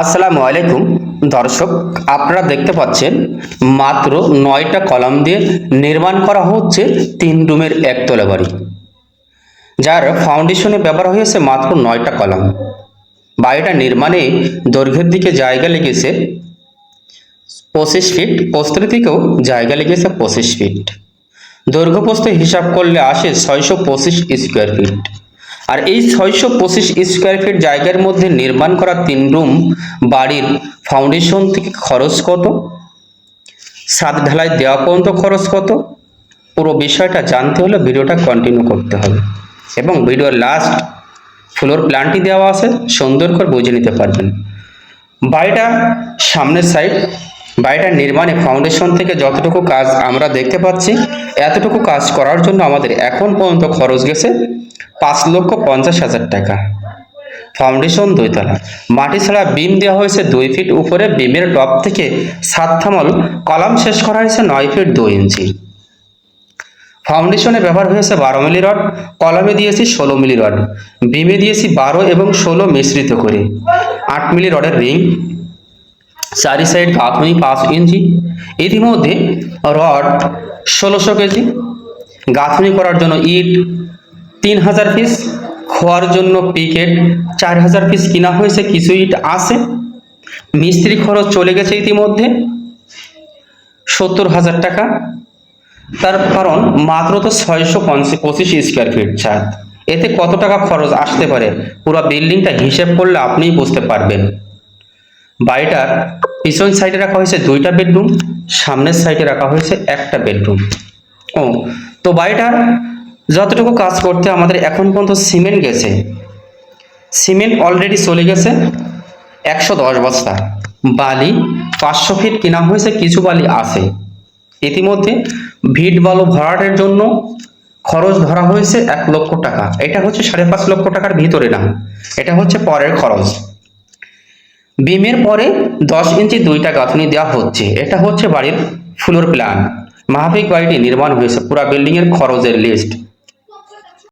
আসসালামু আলাইকুম, দর্শক, আপনারা দেখতে পাচ্ছেন, মাত্র নয়টা কলাম দিয়ে নির্মাণ করা হচ্ছে তিন রুমের একতলা বাড়ি। যার ফাউন্ডেশনে ব্যবহার হয়েছে মাত্র নয়টা কলাম। বাড়িটা নির্মাণে দৈর্ঘ্যের দিকে জায়গা লেগেছে পঁচিশ ফিট প্রস্তুর দিকেও জায়গা লেগেছে পঁচিশ ফিট দৈর্ঘ্য প্রস্থ হিসাব করলে আসে ছয়শো পঁচিশ স্কোয়ার ফিট আর এই ছয়শো পঁচিশ স্কোয়ার ফিট জায়গার মধ্যে নির্মাণ করা তিন রুম বাড়ির ফাউন্ডেশন থেকে খরচ কত? ছাদ ঢালাই দেওয়া পর্যন্ত খরচ কত? পুরো বিষয়টা জানতে হলে ভিডিওটা কন্টিনিউ করতে হবে। এবং ভিডিওর লাস্ট ফ্লোর প্ল্যানটি দেওয়া আছে, সুন্দর করে বুঝে নিতে পারবেন। বাড়িটা সামনের সাইড বাড়িটার নির্মাণে ফাউন্ডেশন থেকে যতটুকু কাজ আমরা দেখতে পাচ্ছি, এতটুকু কাজ করার জন্য আমাদের এখন পর্যন্ত খরচ গেছে পাঁচ লক্ষ পঞ্চাশ হাজার টাকা। ফাউন্ডেশন দুইতলা। মাটি ছাড়া বিম দেওয়া হয়েছে দুই ফিট উপরে। বিমের টপ থেকে সাত থামল। কলাম শেষ করা হয়েছে নয় ফিট দুই ইঞ্চি। ফাউন্ডেশনে ব্যবহার হয়েছে বারো মিলি রড। কলামে দিয়েছি ষোলো মিলি রড। বিমে দিয়েছি বারো এবং ষোলো মিশ্রিত করে। আট মিলি রডের রিং। চারি সাইড গাঁথনি পাঁচ ইঞ্চি। ইতিমধ্যে রড ষোলোশো কেজি। গাঁথনি করার জন্য ইট তিন হাজার পিস খোয়ার জন্য পিকেট চার হাজার পিস কিনা হয়েছে কিছু ইট আছে। মিস্ত্রি খরচ চলে গেছে ইতিমধ্যে সত্তর হাজার টাকা। তার কারণ মাত্র তো ছয়শো পঁচিশ স্কোয়ার ফিট ছাদ। এতে কত টাকা খরচ আসতে পারে? পুরো বিল্ডিংটা হিসেব করলে আপনিই বুঝতে পারবেন। বাড়িটার পিছন সাইডে রাখা হয়েছে দুইটা বেডরুম সামনের সাইডে রাখা হয়েছে একটা বেডরুম ও, তো বাড়িটার যতটুকু কাজ করতে আমাদের এখন পর্যন্ত সিমেন্ট গেছে, সিমেন্ট অলরেডি চলে গেছে একশো দশ বস্তা। বালি পাঁচশো ফিট কেনা হয়েছে, কিছু বালি আছে। ইতিমধ্যে ভিট বালু ভরাটের জন্য খরচ ধরা হয়েছে এক লক্ষ টাকা। এটা হচ্ছে সাড়ে পাঁচ লক্ষ টাকার ভিতরে না, এটা হচ্ছে পরের খরচ। বিমের পরে দশ ইঞ্চি দুইটা গাঁথনি দেওয়া হচ্ছে। এটা হচ্ছে বাড়ির ফ্লোর প্ল্যান মাহফিক বাড়িটি নির্মাণ হয়েছে, পুরা বিল্ডিং এর খরচের লিস্ট